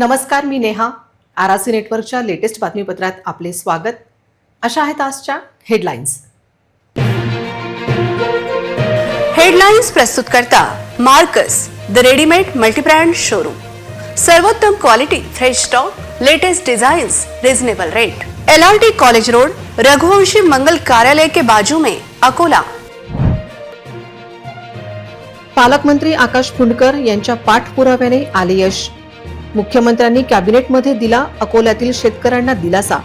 नमस्कार मी नेहा. आरासी नेटवर्कच्या लेटेस्ट बातमीपत्रात आपले स्वागत. अशा आहेत आजच्या हेडलाईन्स. हेडलाईन्स प्रस्तुत करता Marcus the readymade multibrand showroom. सर्वोत्तम quality fresh stock latest design reasonable rate. L R T college road Raghuvanshi मंगल कार्यालय के बाजू में अकोला. पालकमंत्री आकाश फुंडकर यांच्या पाठपुराव्याने आले यश. मुख्यमंत्र्यांनी कॅबिनेटमध्ये दिला अकोल्यातील शेतकऱ्यांना दिलासा.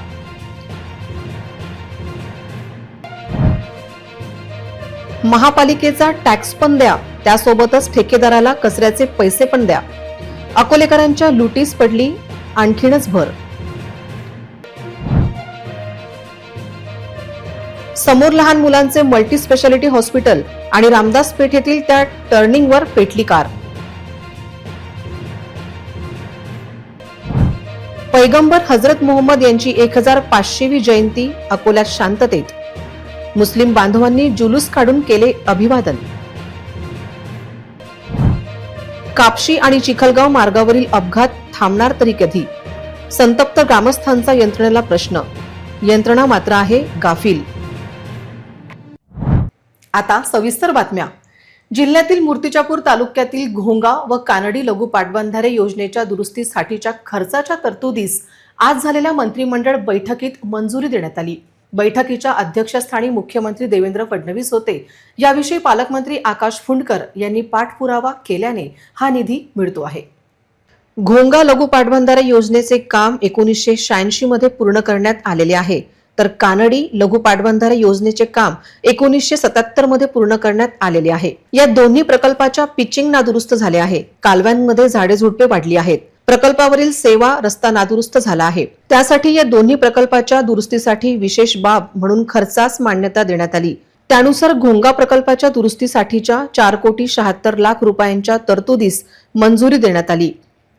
महापालिकेचा टॅक्स पण द्या त्यासोबतच ठेकेदाराला कचऱ्याचे पैसे पण द्या. अकोलेकरांच्या लुटीस पडली आणखीनच भर. समोर लहान मुलांचे मल्टी स्पेशालिटी हॉस्पिटल आणि रामदास पेठ येथील त्या टर्निंगवर पेटली कार. पैगंबर हजरत मोहम्मद यांची एक हजार पाचशेवी जयंती अकोल्यात शांततेत. मुस्लिम बांधवांनी जुलूस काढून केले अभिवादन. कापशी आणि चिखलगाव मार्गावरील अपघात थांबणार तरी कधी? संतप्त ग्रामस्थांचा यंत्रणेला प्रश्न. यंत्रणा मात्र आहे गाफील. आता सविस्तर बातम्या. जिल्ह्यातील मूर्तिजापूर तालुक्यातील घोंगा व कानडी लघु पाटबंधारे योजनेच्या दुरुस्तीसाठीच्या खर्चाच्या तरतुदीस आज झालेल्या मंत्रिमंडळ बैठकीत मंजुरी देण्यात आली. बैठकीच्या अध्यक्षस्थानी मुख्यमंत्री देवेंद्र फडणवीस होते. याविषयी पालकमंत्री आकाश फुंडकर यांनी पाठपुरावा केल्याने हा निधी मिळतो आहे. घोंगा लघु पाटबंधारे योजनेचे काम एकोणीसशे शहाऐंशी मध्ये पूर्ण करण्यात आलेले आहे. तर कानडी लघु पाटबंधारे योजनेचे काम एकोणीसशे सत्याहत्तरमध्ये पूर्ण करण्यात आलेले आहे. या दोन्ही प्रकल्पाच्या पिचिंग नादुरुस्त झाले आहे. कालव्यांमध्ये झाडे झुडपे वाढली आहेत. प्रकल्पावरील सेवा रस्ता नादुरुस्त झाला आहे. त्यासाठी या दोन्ही प्रकल्पाच्या दुरुस्तीसाठी विशेष बाब म्हणून खर्चास मान्यता देण्यात आली. त्यानुसार घोंगा प्रकल्पाच्या दुरुस्तीसाठीच्या चार कोटी शहात्तर लाख रुपयांच्या तरतुदीस मंजुरी देण्यात आली.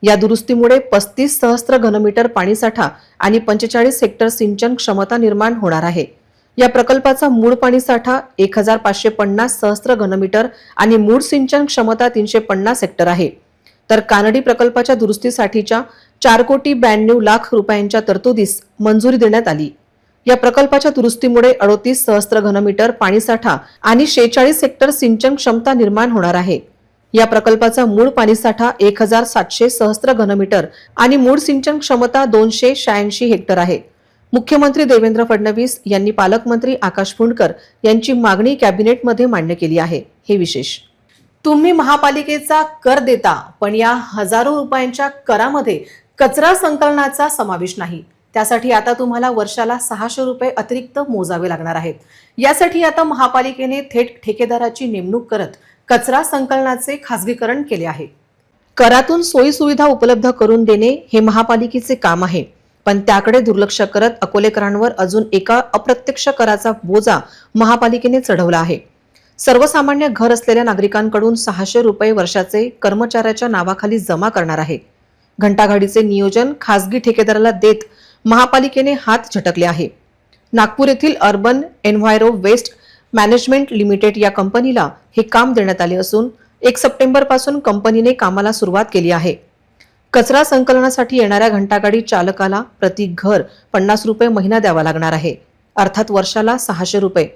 या दुरुस्तीमुळे पस्तीस सहस्त्र घनमीटर पाणीसाठा आणि पंचेचाळीस हेक्टर सिंचन क्षमता निर्माण होणार आहे. या प्रकल्पाचा मूळ पाणीसाठा एक हजार पाचशे पन्नास सहस्त्र घनमीटर आणि मूळ सिंचन क्षमता तीनशे पन्नास हेक्टर आहे. तर कानडी प्रकल्पाच्या दुरुस्तीसाठीच्या चार कोटी ब्याण्णव लाख रुपयांच्या तरतुदीस मंजुरी देण्यात आली. या प्रकल्पाच्या दुरुस्तीमुळे अडोतीस सहस्त्र घनमीटर पाणीसाठा आणि शेचाळीस हेक्टर सिंचन क्षमता निर्माण होणार आहे. या प्रकल्पाचा मूळ पाणीसाठा एक हजार सातशे सहस्त्र घनमीटर आणि मूळ सिंचन क्षमता दोनशे शहाऐंशी हेक्टर आहे. मुख्यमंत्री देवेंद्र फडणवीस यांनी पालकमंत्री आकाश फुंडकर यांची मागणी कॅबिनेटमध्ये मान्य केली आहे. हे विशेष. तुम्ही महापालिकेचा कर देता पण या हजारो रुपयांच्या करामध्ये कचरा संकलनाचा समावेश नाही. त्यासाठी आता तुम्हाला वर्षाला सहाशे रुपये अतिरिक्त मोजावे लागणार आहेत. यासाठी आता महापालिकेने थेट ठेकेदाराची नेमणूक करत कचरा संकलनाचे खासगीकरण केले आहे. करातून सोयीसुविधा उपलब्ध करून देणे हे महापालिकेचे काम आहे. पण त्याकडे दुर्लक्ष करत अकोलेकरांवर अजून एका अप्रत्यक्ष कराचा बोजा महापालिकेने चढवला आहे. सर्वसामान्य घर असलेल्या नागरिकांकडून सहाशे रुपये वर्षाचे कर्मचाऱ्याच्या नावाखाली जमा करणार आहे. घंटागाडीचे नियोजन खासगी ठेकेदाराला देत महापालिकेने हात झटकले आहे. नागपूर येथील urban enviro waste management limited या कंपनीला हे काम देण्यात आले असून एक सप्टेंबरपासून कंपनीने कामाला सुरुवात केली आहे. कचरा संकलनासाठी येणाऱ्या घंटागाडी चालकाला प्रति घर पन्नास रुपये महिना द्यावा लागणार आहे. अर्थात वर्षाला सहाशे रुपये.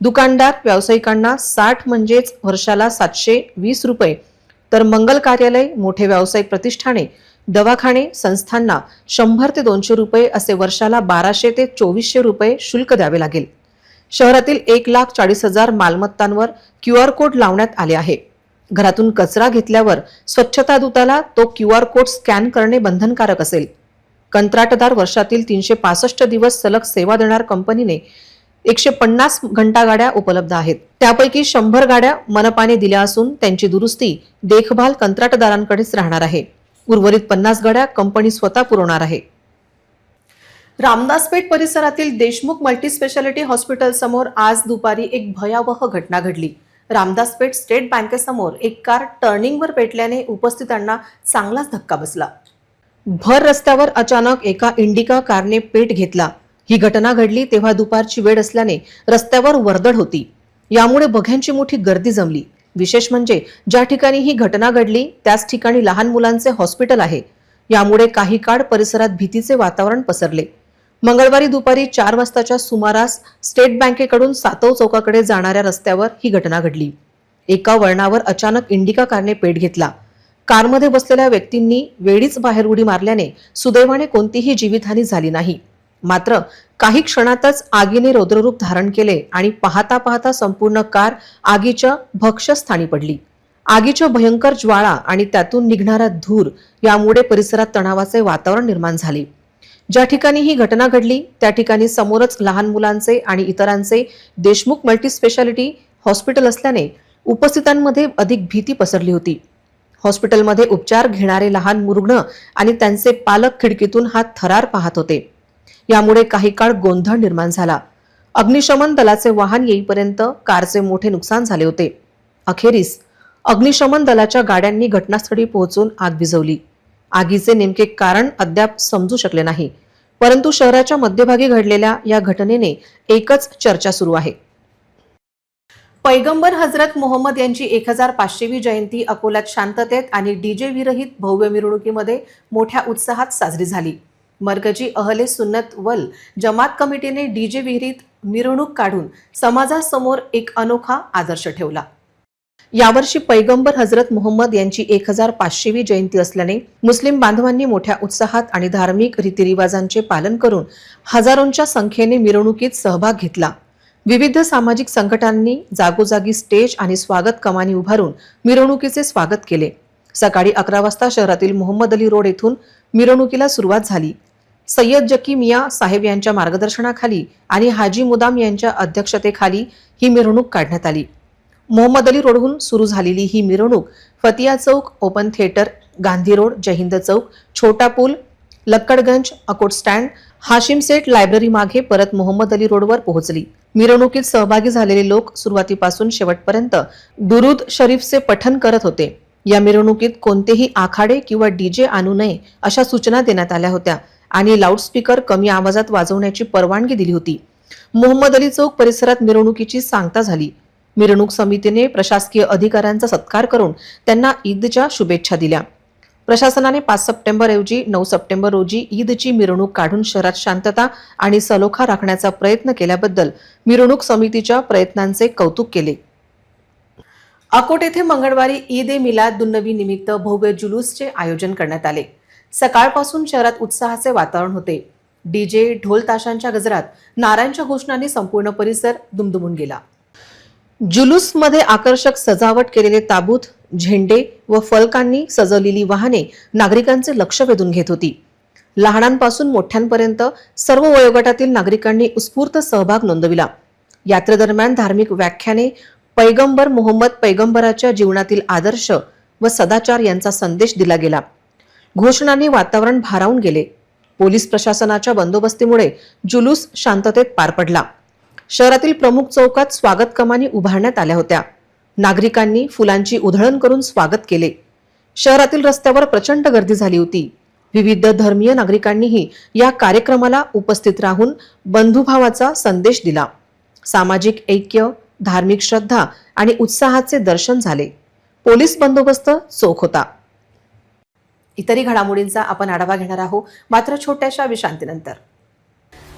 दुकानदार व्यावसायिकांना साठ म्हणजेच वर्षाला सातशे वीस रुपये. तर मंगल कार्यालय मोठे व्यावसायिक प्रतिष्ठाने दवाखाने संस्थांना शंभर ते दोनशे रुपये असे वर्षाला बाराशे ते चोवीसशे रुपये शुल्क द्यावे लागेल. शहरातील एक लाख चाळीस हजार मालमत्तांवर क्यू आर कोड लावण्यात आले आहे. घरातून कचरा घेतल्यावर स्वच्छता दूताला तो क्यू आर कोड स्कॅन करणे बंधनकारक असेल. कंत्राटदार वर्षातील तीनशे पासष्ट दिवस सलग सेवा देणार कंपनीने एकशे पन्नास घंटा गाड्या उपलब्ध आहेत. त्यापैकी शंभर गाड्या मनपाने दिल्या असून त्यांची दुरुस्ती देखभाल कंत्राटदारांकडेच राहणार आहे. उर्वरित पन्नास गाड्या कंपनी स्वतः पुरवणार आहे. रामदासपेठ परिसरातील देशमुख मल्टीस्पेशालिटी हॉस्पिटल समोर आज दुपारी एक भयावह घटना घडली. रामदासपेठ स्टेट बँकेसमोर एक कार टर्निंगवर पेटल्याने उपस्थितांना चांगलाच धक्का बसला. भर रस्त्यावर अचानक एका इंडिका कारने पेट घेतला. ही घटना घडली तेव्हा दुपारची वेळ असल्याने रस्त्यावर वर्दळ होती. यामुळे बघ्यांची मोठी गर्दी जमली. विशेष म्हणजे ज्या ठिकाणी ही घटना घडली त्याच ठिकाणी लहान मुलांचे हॉस्पिटल आहे. यामुळे काही काळ परिसरात भीतीचे वातावरण पसरले. मंगळवारी दुपारी चार वाजताच्या सुमारास स्टेट बँकेकडून सातव चौकाकडे जाणाऱ्या रस्त्यावर ही घटना घडली. एका वळणावर अचानक इंडिका कारने पेट घेतला. कारमध्ये बसलेल्या व्यक्तींनी वेळीच बाहेर उडी मारल्याने सुदैवाने कोणतीही जीवितहानी झाली नाही. मात्र काही क्षणातच आगीने रौद्ररूप धारण केले आणि पाहता पाहता संपूर्ण कार आगीच्या भक्ष्यस्थानी पडली. आगीच्या भयंकर ज्वाळा आणि त्यातून निघणारा धूर यामुळे परिसरात तणावाचे वातावरण निर्माण झाले. ज्या ठिकाणी ही घटना घडली त्या ठिकाणी समोरच लहान मुलांचे आणि इतरांचे देशमुख मल्टीस्पेशालिटी हॉस्पिटल असल्याने उपस्थितांमध्ये अधिक भीती पसरली होती. हॉस्पिटलमध्ये उपचार घेणारे लहान रुग्ण आणि त्यांचे पालक खिडकीतून हा थरार पाहत होते. यामुळे काही काळ गोंधळ निर्माण झाला. अग्निशमन दलाचे वाहन येईपर्यंत कारचे मोठे नुकसान झाले होते. अखेरीस अग्निशमन दलाच्या गाड्यांनी घटनास्थळी पोहोचून आग विझवली. आगीचे नेमके कारण अद्याप समजू शकले नाही. परंतु शहराच्या मध्यभागी घडलेल्या या घटनेने एकच चर्चा सुरू आहे. पैगंबर हजरत मोहम्मद यांची एक हजार पाचशेवी जयंती अकोल्यात शांततेत आणि डीजे विरहित भव्य मिरवणुकीमध्ये मोठ्या उत्साहात साजरी झाली. मरकजी अहले सुन्नत वल जमात कमिटीने डीजे विहिरीत मिरवणूक काढून समाजासमोर एक अनोखा आदर्श ठेवला. यावर्षी पैगंबर हजरत मोहम्मद यांची एक हजार पाचशेवी जयंती असल्याने मुस्लिम बांधवांनी मोठ्या उत्साहात आणि धार्मिक रीतिरिवाजांचे पालन करून हजारोंच्या संख्येने मिरवणुकीत सहभाग घेतला. विविध सामाजिक संघटनांनी जागोजागी स्टेज आणि स्वागत कमानी उभारून मिरवणुकीचे स्वागत केले. सकाळी अकरा वाजता शहरातील मोहम्मद अली रोड येथून मिरवणुकीला सुरुवात झाली. सय्यद जकी मिया साहेब यांच्या मार्गदर्शनाखाली आणि हाजी मुदाम यांच्या अध्यक्षतेखाली ही मिरवणूक काढण्यात आली. मोहम्मद अली रोडहून सुरू झालेली ही मिरवणूक फतिया चौक open theatre Gandhi road Jaihind चौक छोटा पूल लक्कडगंज अकोट स्टँड हाशिम सेट लायब्ररी मागे परत मोहम्मद अली रोडवर पोहोचली. मिरवणुकीत सहभागी झालेले लोक सुरुवातीपासून शेवटपर्यंत दुरुद शरीफचे पठण करत होते. या मिरवणुकीत कोणतेही आखाडे किंवा डीजे आणू नये अशा सूचना देण्यात आल्या होत्या आणि लाऊडस्पीकर कमी आवाजात वाजवण्याची परवानगी दिली होती. मोहम्मद अली चौक परिसरात मिरवणुकीची सांगता झाली. मिरवणूक समितीने प्रशासकीय अधिकाऱ्यांचा सत्कार करून त्यांना ईदच्या शुभेच्छा दिल्या. प्रशासनाने पाच सप्टेंबर ऐवजी नऊ सप्टेंबर रोजी ईदची मिरवणूक काढून शहरात शांतता आणि सलोखा राखण्याचा प्रयत्न केल्याबद्दल मिरवणूक समितीच्या प्रयत्नांचे कौतुक केले. अकोट येथे मंगळवारी ईद ए मिलाद दुन्नवी निमित्त भव्य जुलूसचे आयोजन करण्यात आले. सकाळपासून शहरात उत्साहाचे वातावरण होते. डीजे ढोल ताशांच्या गजरात नारायणच्या घोषणांनी संपूर्ण परिसर दुमदुमून गेला. जुलूसमध्ये आकर्षक सजावट केलेले ताबूत झेंडे व फलकांनी सजवलेली वाहने नागरिकांचे लक्ष वेधून घेत होती. लहानांपासून मोठ्यांपर्यंत सर्व वयोगटातील नागरिकांनी उत्स्फूर्त सहभाग नोंदविला. यात्रेदरम्यान धार्मिक व्याख्याने पैगंबर मोहम्मद पैगंबराच्या जीवनातील आदर्श व सदाचार यांचा संदेश दिला गेला. घोषणांनी वातावरण भारावून गेले. पोलीस प्रशासनाच्या बंदोबस्तीमुळे जुलूस शांततेत पार पडला. शहरातील प्रमुख चौकात स्वागत कमानी उभारण्यात आल्या होत्या. नागरिकांनी फुलांची उधळण करून स्वागत केले. शहरातील रस्त्यावर प्रचंड गर्दी झाली होती. विविध धर्मीय नागरिकांनीही या कार्यक्रमाला उपस्थित राहून बंधुभावाचा संदेश दिला. सामाजिक ऐक्य धार्मिक श्रद्धा आणि उत्साहाचे दर्शन झाले. पोलीस बंदोबस्त चोख होता. इतरही घडामोडींचा आपण आढावा घेणार आहोत. मात्र छोट्याशा विश्रांतीनंतर.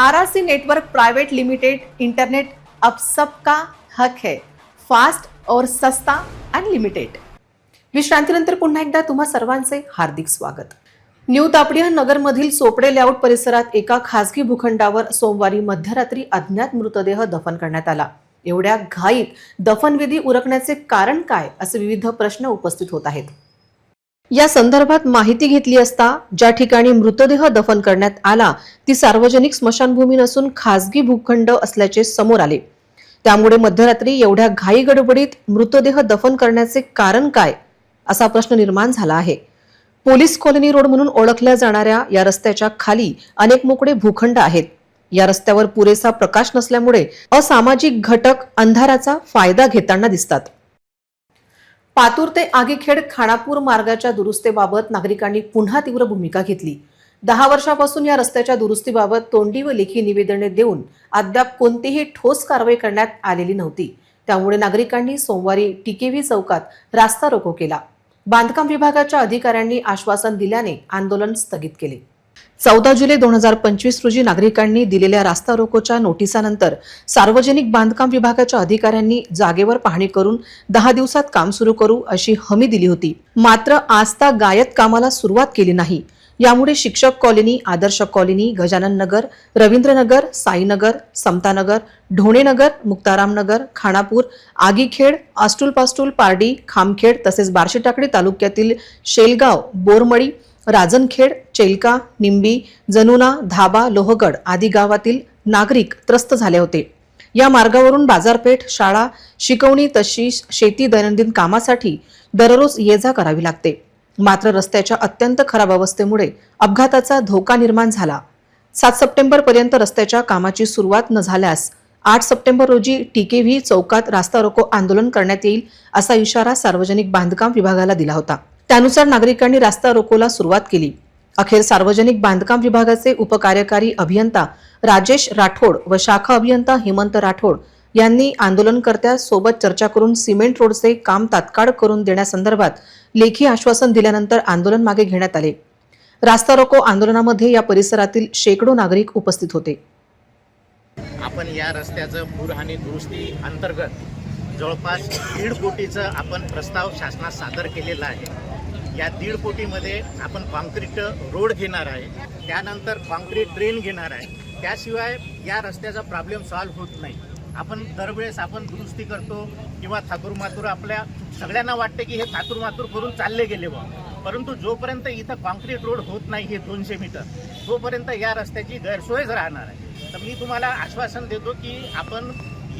R R C network private limited internet अब सबका हक है फास्ट और सस्ता अनलिमिटेड। विश्रांतीनंतर पुन्हा एकदा तुम्हा सर्वांचे हार्दिक स्वागत। न्यू तापडिया नगरमधील सोपडे लेआउट परिसरात एका खासगी भूखंडावर सोमवारी मध्यरात्री अज्ञात मृतदेह दफन करण्यात आला. एवढ्या घाईत दफनविधी उरकण्याचे कारण काय असे विविध प्रश्न उपस्थित होत आहेत. या संदर्भात माहिती घेतली असता ज्या ठिकाणी मृतदेह दफन करण्यात आला ती सार्वजनिक स्मशानभूमी नसून खासगी भूखंड असल्याचे समोर आले. त्यामुळे मध्यरात्री एवढ्या घाई गडबडीत मृतदेह दफन करण्याचे कारण काय असा प्रश्न निर्माण झाला आहे. पोलीस कॉलनी रोड म्हणून ओळखल्या जाणाऱ्या या रस्त्याच्या खाली अनेक मोकळे भूखंड आहेत. या रस्त्यावर पुरेसा प्रकाश नसल्यामुळे असामाजिक घटक अंधाराचा फायदा घेताना दिसतात. पातूर ते आगीखेड खानापूर मार्गाच्या दुरुस्तीबाबत नागरिकांनी पुन्हा तीव्र भूमिका घेतली. दहा वर्षापासून या रस्त्याच्या दुरुस्तीबाबत तोंडी व लेखी निवेदने देऊन अद्याप कोणतीही ठोस कारवाई करण्यात आलेली नव्हती. त्यामुळे नागरिकांनी सोमवारी टिकेवी चौकात रास्ता रोको केला. बांधकाम विभागाच्या अधिकाऱ्यांनी आश्वासन दिल्याने आंदोलन स्थगित केले. चौदा जुलै दोन हजार पंचवीस रोजी नागरिकांनी दिलेल्या रास्ता रोकोच्या नोटिसानंतर सार्वजनिक बांधकाम विभागाच्या अधिकाऱ्यांनी जागेवर पाहणी करून दहा दिवसात काम सुरू करू अशी हमी दिली होती. मात्र आजता गायत कामाला सुरुवात केली नाही. यामुळे शिक्षक कॉलनी आदर्श कॉलनी गजानन नगर रवींद्रनगर साईनगर समतानगर ढोणेनगर मुक्तारामनगर खानापूर आगीखेड आस्टूल पास्टूल पारडी खामखेड तसेच बार्शीटाकडी तालुक्यातील शेलगाव बोरमळी राजनखेड चेलका निंबी जनुना धाबा लोहगड आदी गावातील नागरिक त्रस्त झाले होते. या मार्गावरून बाजारपेठ शाळा शिकवणी तशीच शेती दैनंदिन कामासाठी दररोज ये जा करावी लागते. मात्र रस्त्याच्या अत्यंत खराब अवस्थेमुळे अपघाताचा धोका निर्माण झाला. सात सप्टेंबर पर्यंत रस्त्याच्या कामाची सुरुवात न झाल्यास आठ सप्टेंबर रोजी टीकेव्ही चौकात रास्ता रोको आंदोलन करण्यात येईल असा इशारा सार्वजनिक बांधकाम विभागाला दिला होता. त्यानुसार नागरिकांनी रास्ता रोकोला सुरुवात केली. अखेर सार्वजनिक बांधकाम विभागाचे उपकार्यकारी अभियंता राजेश राठोड व शाखा अभियंता हेमंत राठोड यांनी आंदोलनकर्त्यासोबत चर्चा करून सिमेंट रोडचे काम तात्काळ करून देण्यासंदर्भात लेखी आश्वासन दिल्यानंतर आंदोलन मागे घेण्यात आले. रास्ता रोको आंदोलनामध्ये या परिसरातील शेकडो नागरिक उपस्थित होते. आपण या रस्त्याचं पूरहानी दुरुस्ती अंतर्गत जवळपास दीड कोटीचं आपण प्रस्ताव शासनात सादर केलेला आहे. या दीड कोटीमध्ये आपण कॉन्क्रीट रोड घेणार आहे. त्यानंतर कॉन्क्रीट ड्रेन घेणार आहे. त्याशिवाय या रस्त्याचा प्रॉब्लेम सॉल्व्ह होत नाही. आपण दरवेळेस आपण दुरुस्ती करतो किंवा थातुरमातूर आपल्या सगळ्यांना वाटते की हे थातुरमातूर करून चालले गेले बा परंतु जोपर्यंत इथं कॉन्क्रीट रोड होत नाही हे दोनशे मीटर तोपर्यंत या रस्त्याची गैरसोयच राहणार आहे. तर मी तुम्हाला आश्वासन देतो की आपण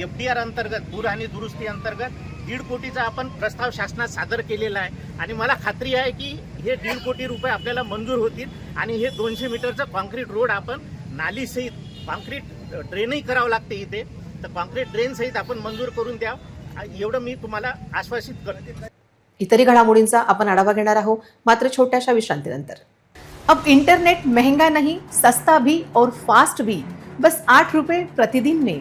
एफ डी आर अंतर्गत दूर आणि दुरुस्ती अंतर्गत दीड कोटीचा आपण प्रस्ताव शासनात सादर केलेला आहे. आणि मला खात्री आहे की हे दीड कोटी रुपये आपल्याला मंजूर होतील आणि हे दोनशे मीटरचं कॉन्क्रीट रोड आपण नालीसहित कॉन्क्रीट ड्रेनही करावं लागते इथे. तर कॉन्क्रीट ड्रेनसहित आपण मंजूर करून द्या. एवढं मी तुम्हाला आश्वासित करते. इतरही घडामोडींचा आपण आढावा घेणार आहोत मात्र छोट्याशा विश्रांतीनंतर. अब इंटरनेट महंगा नहीं सस्ता भी और फास्ट भी. बस आठ रुपए प्रतिदिन में.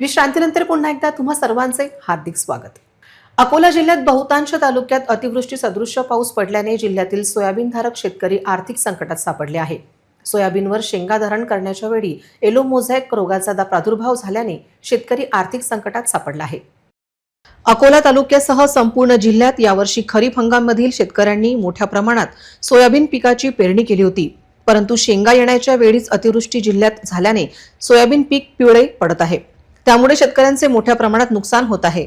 विश्रांतीनंतर पुन्हा एकदा तुम्हा सर्वांचे हार्दिक स्वागत. अकोला जिल्ह्यात बहुतांश तालुक्यात अतिवृष्टी सदृश पाऊस पडल्याने जिल्ह्यातील सोयाबीनधारक शेतकरी आर्थिक संकटात सापडले आहे. सोयाबीनवर शेंगा धारण करण्याच्या वेळी एलो मोझॅक रोगाचा दा- प्रादुर्भाव झाल्याने शेतकरी आर्थिक संकटात सापडला आहे. अकोला तालुक्यासह संपूर्ण जिल्ह्यात यावर्षी खरीप हंगाममधील शेतकऱ्यांनी मोठ्या प्रमाणात सोयाबीन पिकाची पेरणी केली होती. परंतु शेंगा येण्याच्या वेळीच अतिवृष्टी जिल्ह्यात झाल्याने सोयाबीन पीक पिवळे पडत आहे. त्यामुळे शेतकऱ्यांचे मोठ्या प्रमाणात नुकसान होत आहे.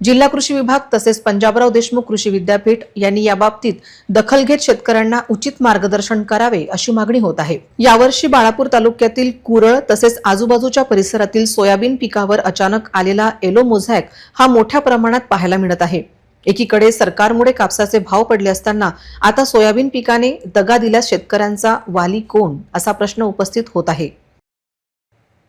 जिल्हा कृषी विभाग तसेच पंजाबराव देशमुख कृषी विद्यापीठ यांनी याबाबतीत दखल घेत शेतकऱ्यांना उचित मार्गदर्शन करावे अशी मागणी होत आहे. यावर्षी बाळापूर तालुक्यातील कुरळ तसेच आजूबाजूच्या परिसरातील सोयाबीन पिकावर अचानक आलेला एलो मोझॅक हा मोठ्या प्रमाणात पाहायला मिळत आहे. एकीकडे सरकारमुळे कापसाचे भाव पडले असताना आता सोयाबीन पिकाने दगा दिल्यास शेतकऱ्यांचा वाली कोण असा प्रश्न उपस्थित होत आहे.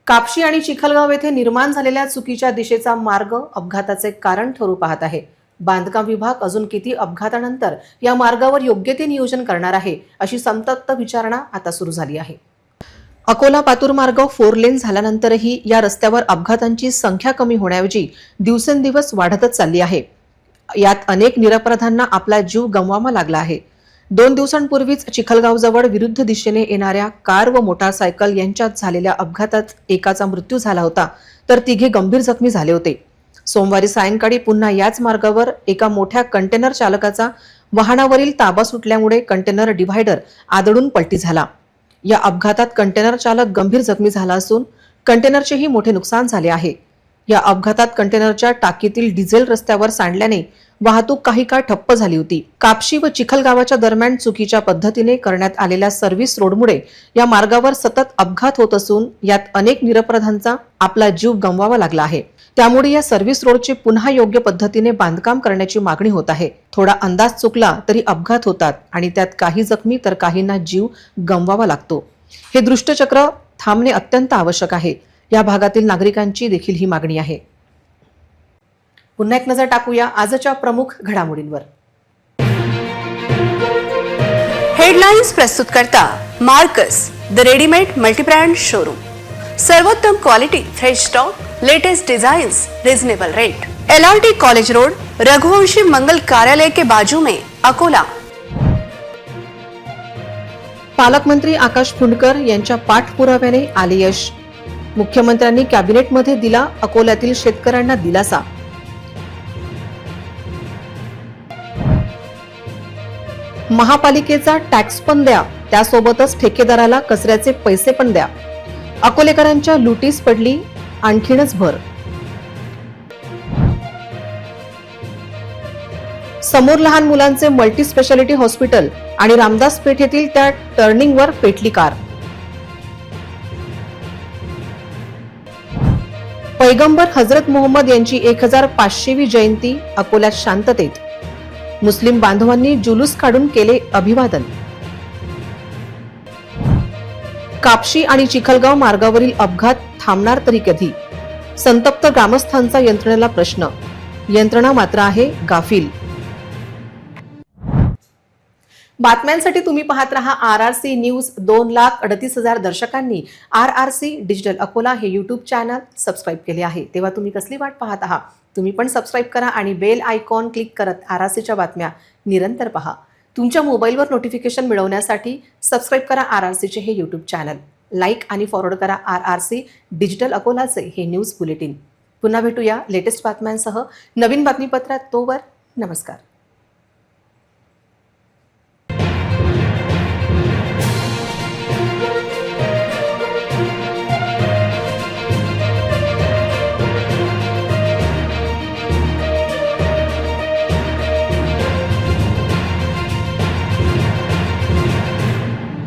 कापशी आणि चिखलगाव येथे निर्माण झालेल्या चुकीच्या दिशेचा मार्ग अपघाताचे कारण ठरू पाहत आहे. बांधकाम विभाग अजून किती अपघातानंतर या मार्गावर योग्य ते नियोजन करणार आहे अशी संतप्त विचारणा आता सुरू झाली आहे. अकोला पातूर मार्ग फोर लेन झाल्यानंतरही या रस्त्यावर अपघातांची संख्या कमी होण्याऐवजी दिवसेंदिवस वाढतच चालली आहे. यात अनेक निरपराधांना आपला जीव गमवावा लागला आहे. दोन दिवसांपूर्वीच चिखलगावजवळ विरुद्ध दिशेने येणाऱ्या कार व मोटारसायकल यांच्यात झालेल्या अपघातात एकाचा मृत्यू झाला होता तर तिघे गंभीर जखमी झाले होते. सोमवारी सायंकाळी पुन्हा याच मार्गावर एका मोठ्या कंटेनर चालकाचा वाहनावरील ताबा सुटल्यामुळे कंटेनर डिव्हायडर आदळून पलटी झाला. या अपघातात कंटेनर चालक गंभीर जखमी झाला असून कंटेनरचेही मोठे नुकसान झाले आहे. या अपघातात कंटेनरच्या टाकीतील डिझेल रस्त्यावर सांडल्याने वाहतूक काही काळ ठप्प झाली होती. कापशी व चिखलगावाच्या दरम्यान चुकीच्या पद्धतीने करण्यात आलेल्या सर्व्हिस रोडमुळे या मार्गावर सतत अपघात होत असून यात अनेक निरपराधांचा आपला जीव गमवावा लागला आहे. त्यामुळे या सर्व्हिस रोडचे पुन्हा योग्य पद्धतीने बांधकाम करण्याची मागणी होत आहे. थोडा अंदाज चुकला तरी अपघात होतात आणि त्यात काही जखमी तर काहींना जीव गमवावा लागतो. हे दृष्टचक्र थांबणे अत्यंत आवश्यक आहे. या भागातील नागरिकांची देखील ही मागणी आहे. पुन्हा एक नजर टाकूया आजच्या प्रमुख घडामोडींवर. हेडलाईन्स प्रस्तुत करता Marcus the readymade multibrand showroom. सर्वोत्तम quality fresh stock latest design reasonable rate. L R T college road Raghuvanshi मंगल कार्यालय के बाजू में अकोला. पालकमंत्री आकाश फुंडकर यांच्या पाठपुराव्याने आले यश. मुख्यमंत्र्यांनी कॅबिनेटमध्ये दिला अकोल्यातील शेतकऱ्यांना दिलासा. महापालिकेचा टॅक्स पण द्या. त्यासोबतच ठेकेदाराला कचऱ्याचे पैसे पण द्या. अकोलेकरांच्या लुटीस पडली आणखीनच भर. समोर लहान मुलांचे मल्टी स्पेशालिटी हॉस्पिटल आणि रामदास पेठ येथील त्या टर्निंगवर पेटली कार. पैगंबर हजरत मोहम्मद यांची एक हजार पाचशेवी जयंती अकोल्यात शांततेत. मुस्लिम बांधवांनी जुलूस काढून केले अभिवादन. कापशी आणि चिखलगाव मार्गावरील अपघात थांबणार तरी कधी? संतप्त ग्रामस्थांचा यंत्रणेला प्रश्न. यंत्रणा मात्र आहे गाफील. बातम्यांसाठी तुम्ही पाहत रहा आर आर सी न्यूज दोन लाख अडतीस हजार दर्शकांनी. R R C digital Akola हे यूट्यूब चॅनल सबस्क्राईब केले आहे. तेव्हा तुम्ही कसली वाट पाहत आहात? तुम्ही पण सबस्क्राईब करा आणि बेल आयकॉन क्लिक करत आर आर सीच्या बातम्या निरंतर पहा. तुमच्या मोबाईलवर नोटिफिकेशन मिळवण्यासाठी सबस्क्राईब करा आर आर सीचे हे यूट्यूब चॅनल लाईक आणि फॉरवर्ड करा आर आर सी डिजिटल अकोलाचे हे न्यूज बुलेटिन पुन्हा भेटूया लेटेस्ट बातम्यांसह नवीन बातमीपत्रात तोवर नमस्कार.